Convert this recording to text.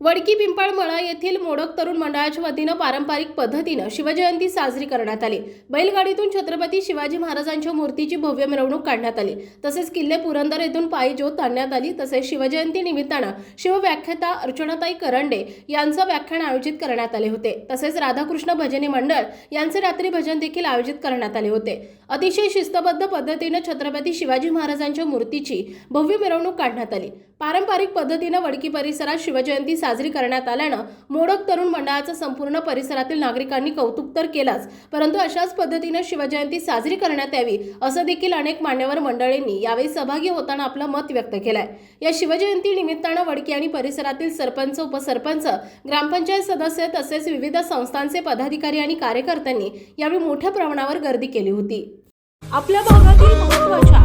वडकी पिंपळमळा येथील मोडक तरुण मंडळाच्या वतीनं पारंपरिक पद्धतीनं शिवजयंती साजरी करण्यात आली. बैलगाडीतून छत्रपती शिवाजी महाराजांच्या मूर्तीची भव्य मिरवणूक काढण्यात आली. तसेच किल्ले पुरंदर येथून पायी ज्योत आणण्यात आली. तसेच शिवजयंती निमित्तानं शिवव्याख्याता अर्चनाताई करंडे यांचं व्याख्यान आयोजित करण्यात आले होते. तसेच राधाकृष्ण भजनी मंडळ यांचे रात्री भजन देखील आयोजित करण्यात आले होते. अतिशय शिस्तबद्ध पद्धतीनं छत्रपती शिवाजी महाराजांच्या मूर्तीची भव्य मिरवणूक काढण्यात आली. पारंपरिक पद्धतीनं वडकी परिसरात शिवजयंती साजरी करण्यात आल्यानं मोडक तरुण मंडळाचं संपूर्ण परिसरातील नागरिकांनी कौतुक तर केलाच. परंतु अशाच पद्धतीनं शिवजयंती साजरी करण्यात यावी असं देखील अनेक मान्यवर मंडळींनी यावेळी सहभागी होताना आपलं मत व्यक्त केलंय. या शिवजयंती निमित्तानं वडकी आणि परिसरातील सरपंच उपसरपंच ग्रामपंचायत सदस्य तसेच विविध संस्थांचे पदाधिकारी आणि कार्यकर्त्यांनी यावेळी मोठ्या प्रमाणावर गर्दी केली होती. आपल्या भागातील महत्त्वाच्या